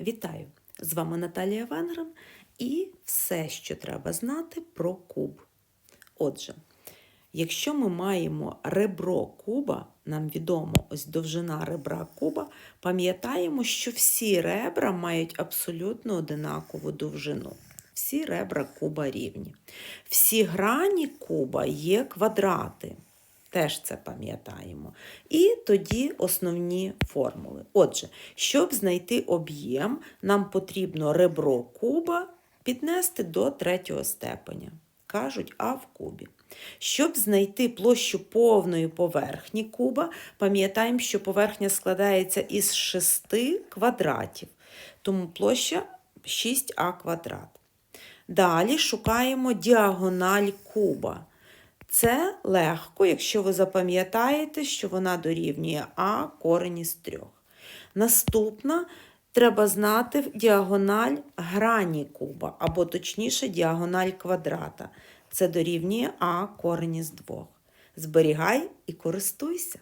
Вітаю! З вами Наталія Венгрен і все, що треба знати про куб. Отже, якщо ми маємо ребро куба, нам відомо ось довжина ребра куба, пам'ятаємо, що всі ребра мають абсолютно одинакову довжину. Всі ребра куба рівні. Всі грані куба є квадрати. Теж це пам'ятаємо. І тоді основні формули. Отже, щоб знайти об'єм, нам потрібно ребро куба піднести до третього степеня. Кажуть А в кубі. Щоб знайти площу повної поверхні куба, пам'ятаємо, що поверхня складається із шести квадратів. Тому площа 6а квадрат. Далі шукаємо діагональ куба. Це легко, якщо ви запам'ятаєте, що вона дорівнює А корень із трьох. Наступна треба знати діагональ грані куба, або точніше діагональ квадрата. Це дорівнює А корень із двох. Зберігай і користуйся.